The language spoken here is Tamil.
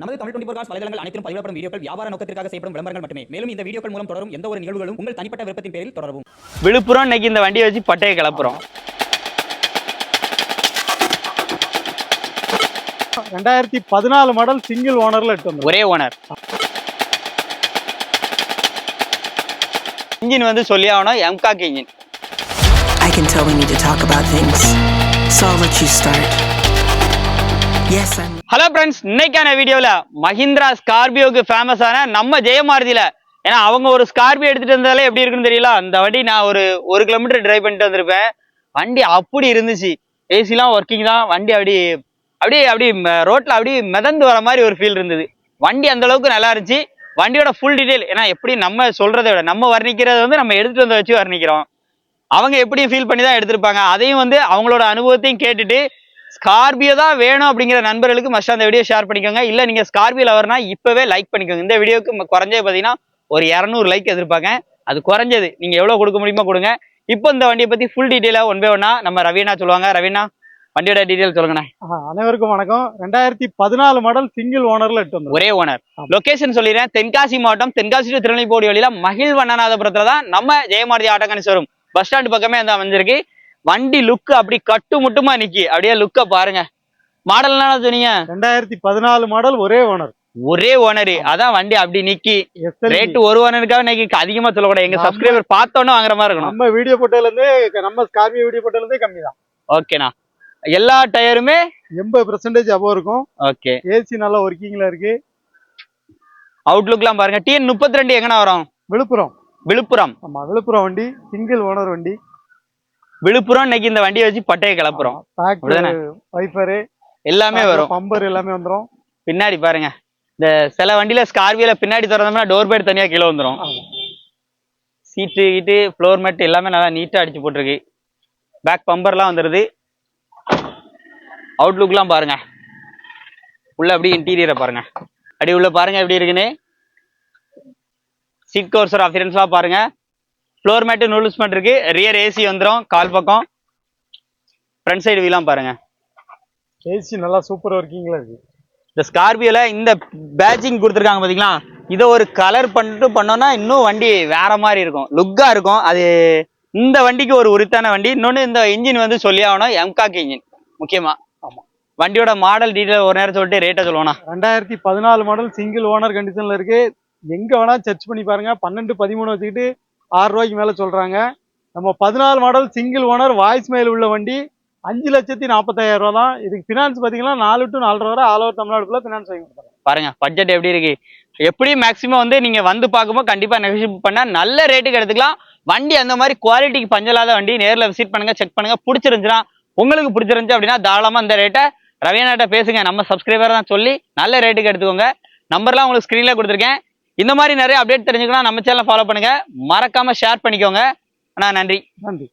நமது தமிழ் டுவெண்டி காஸ் வலைதளங்கள் அனைத்தும் பதிவிடப்படும் வீடியோக்கள் வியாபார நோக்கத்திற்காக செய்யப்படும் விளம்பரங்கள் மட்டுமே. மேலும் இந்த வீடியோக்கள் மூலம் தொடரும் எந்த ஒரு நிகழ்வுகளும் உங்கள் தனிப்பட்ட விருப்பத்தின் பேரில் தொடரவும். விழுப்புரம் இன்னைக்கு இந்த வண்டியை வச்சு பட்டையை கிளப்புறோம். ரெண்டாயிரத்தி பதினாலு மாடல் சிங்கிள் ஓனர்ல எடுத்து ஒரே ஓனர் இன்ஜின் வந்து சொல்லி ஆகணும் mHawk engine I can tell we need to talk about things. So I'll let you start. Hello friends இன்னைக்கான வீடியோவில் மஹிந்திரா ஸ்கார்பியோக்கு ஃபேமஸான நம்ம ஜெயமாருதியில் ஏன்னா அவங்க ஒரு ஸ்கார்பியோ எடுத்துகிட்டு வந்தாலே எப்படி இருக்குன்னு தெரியல. அந்த வண்டி நான் ஒரு ஒரு கிலோமீட்டர் டிரைவ் பண்ணிட்டு வந்திருப்பேன். வண்டி அப்படி இருந்துச்சு. ஏசிலாம் ஒர்க்கிங் தான். வண்டி அப்படி அப்படியே அப்படி ரோட்டில் அப்படியே மிதந்து வர மாதிரி ஒரு ஃபீல் இருந்தது. வண்டி அந்த அளவுக்கு நல்லா இருந்துச்சு. வண்டியோட ஃபுல் டீட்டெயில் ஏன்னா எப்படி நம்ம சொல்கிறத விட நம்ம வர்ணிக்கிறத வந்து நம்ம எடுத்துகிட்டு வந்த வச்சு வர்ணிக்கிறோம். அவங்க எப்படி ஃபீல் பண்ணி தான் எடுத்திருப்பாங்க. அதையும் வந்து அவங்களோட அனுபவத்தையும் கேட்டுட்டு ஸ்கார்பியோ தான் வேணும் அப்படிங்கிற நண்பர்களுக்கு மஸ்ட் அந்த வீடியோ ஷேர் பண்ணிக்கோங்க. இல்ல நீங்க ஸ்கார்பியோ லவர்னா இப்பவே லைக் பண்ணிக்கோங்க. இந்த வீடியோக்கு குறைஞ்சது பாத்தீங்கன்னா ஒரு இரநூறு லைக் எதிர்பார்க்க அது குறைஞ்சது. நீங்க எவ்வளவு கொடுக்க முடியுமோ கொடுங்க. இப்போ இந்த வண்டியை பத்தி ஃபுல் டீடைலா ஒன் பை ஒன்னா நம்ம ரவீனா சொல்லுவாங்க. ரவீனா வண்டியோட டீடைல் சொல்லுங்கண்ணா. அனைவருக்கும் வணக்கம். ரெண்டாயிரத்தி பதினாலு மாடல் சிங்கிள் ஓனர்ல வந்தோம் ஒரே ஓனர். லொகேஷன் சொல்லிடுறேன். தென்காசி மாவட்டம் தென்காசி to திருநெல்வேலி வழியில மகிழ் வண்ணநாதபுரத்துல தான் நம்ம ஜெயமாரதி ஆட்டோகானிஸ் வரும் பஸ் ஸ்டாண்ட் பக்கமே அந்த அமைஞ்சிருக்கு வண்டி லுக் அப்படி கட்டு முட்டுமா நிக்கி. அப்படியே லுக்க பாருங்க. மாடல் என்ன சொன்னீங்க ரெண்டாயிரத்தி பதினாலு மாடல் ஒரே ஓனர் ஒரே ஓனரு அதான் வண்டி அப்படி நிக்கி. ரேட் ஒரு ஓனருக்காக இன்னைக்கு அதிகமா சொல்லக்கூடாது. எங்க சப்ஸ்கிரைபர் பார்த்தோன்னே வாங்குற மாதிரி இருக்கணும். நம்ம வீடியோ போட்டோல இருந்தே நம்ம ஸ்கார்பியோ வீடியோ போட்டோல இருந்தே கம்மி தான் ஓகேண்ணா எல்லா டயருமே எண்பது பெர்சன்டேஜ் அபோவ் இருக்கும். ஓகே ஏசி நல்லா ஒர்க்கிங்ல இருக்கு. அவுட்லுக்லாம் பாருங்க. டிஎன் முப்பத்தி ரெண்டு எங்கண்ணா வரும்? விழுப்புரம். விழுப்புரம். ஆமா விழுப்புரம் வண்டி சிங்கிள் ஓனர் வண்டி. விழுப்புரம் இன்னைக்கு இந்த வண்டியை வச்சு பட்டையை கிளப்புறோம்? வைஃபரு எல்லாமே வரும். பம்பர் எல்லாமே வந்துரும். பின்னாடி பாருங்க. இந்த சில வண்டியில ஸ்கார்பியோல பின்னாடி திறந்தோம்னா டோர் பேட் தனியா கீழே வந்துரும். ஆமா. சீட்டு கீட்டு ஃப்ளோர் மேட் எல்லாமே நல்லா நீட்டா அடிச்சு போட்டிருக்கு. பேக் பம்பர்லாம் வந்துருது. அவுட்லுக்லாம் பாருங்க. உள்ள அப்படியே இன்டீரியரை பாருங்க. அடி உள்ள பாருங்க எப்படி இருக்குன்னு. சீட் கவர்சர் அஃபியரன்ஸ்லாம் பாருங்க. ஃப்ளோர் மேட்டு நூல்ஸ் மேட் இருக்கு. ரியர் ஏசி வந்துரும். கால் பக்கம். ஃப்ரண்ட் சைடு வீலாம் பாருங்க. ஏசி நல்லா சூப்பர் ஒர்க்கிங்ல இருக்கு இந்த ஸ்கார்பியோல இந்த பேட்சிங் கொடுத்துருக்காங்க பாத்தீங்களா? இதை ஒரு கலர் பண்ணிட்டு பண்ணோம்னா இன்னும் வண்டி வேற மாதிரி இருக்கும். லுக்கா இருக்கும். அது இந்த வண்டிக்கு ஒரு உரித்தான வண்டி. இன்னொன்னு இந்த இன்ஜின் வந்து சொல்லி ஆகணும். எம்காக் இன்ஜின் முக்கியமா. ஆமா. வண்டியோட மாடல் டீடைல் ஒரு நேரம் சொல்லிட்டு ரேட்டை சொல்லுவோண்ணா ரெண்டாயிரத்தி பதினாலு மாடல் சிங்கிள் ஓனர் கண்டிஷன்ல இருக்கு. எங்க வேணா சர்ச் பண்ணி பாருங்க. பன்னெண்டு பதிமூணு வச்சுக்கிட்டு ஆறு ரூபாய்க்கு மேலே சொல்கிறாங்க நம்ம பதினாலு model single owner voice mail உள்ள வண்டி அஞ்சு லட்சத்தி நாற்பத்தாயிரம் ரூபா தான். இதுக்கு ஃபினான்ஸ் பார்த்தீங்கன்னா நாலு டு நாலரை வரை ஆல் ஓவர் தமிழ்நாடு ஃபுல்லாக ஃபினான்ஸ் வாங்கி கொடுத்தாங்க பாருங்க பட்ஜெட் எப்படி இருக்கு? எப்படியும் மேக்ஸிமம் வந்து நீங்க வந்து பார்க்கும்போது கண்டிப்பா நெகோஷியேட் பண்ணா நல்ல ரேட்டுக்கு எடுத்துக்கலாம். வண்டி அந்த மாதிரி குவாலிட்டிக்கு பஞ்சலாத வண்டி நேரில் விசிட் பண்ணுங்க செக் பண்ணுங்க பிடிச்சிருந்துச்சுன்னா உங்களுக்கு பிடிச்சிருந்துச்சு அப்படின்னா தாராளமா இந்த ரேட்டை ரவியானாட்ட பேசுங்க. நம்ம சப்ஸ்கிரைபர் தான் சொல்லி நல்ல ரேட்டுக்கு எடுத்துக்கோங்க. நம்பர்லாம் உங்களுக்கு ஸ்க்ரீனில் கொடுத்துருக்கேன். இந்த மாதிரி நிறைய அப்டேட் தெரிஞ்சுக்கணும் நம்ம சேனலை ஃபாலோ பண்ணுங்க. மறக்காம ஷேர் பண்ணிக்கோங்க. அண்ணா நன்றி. நன்றி.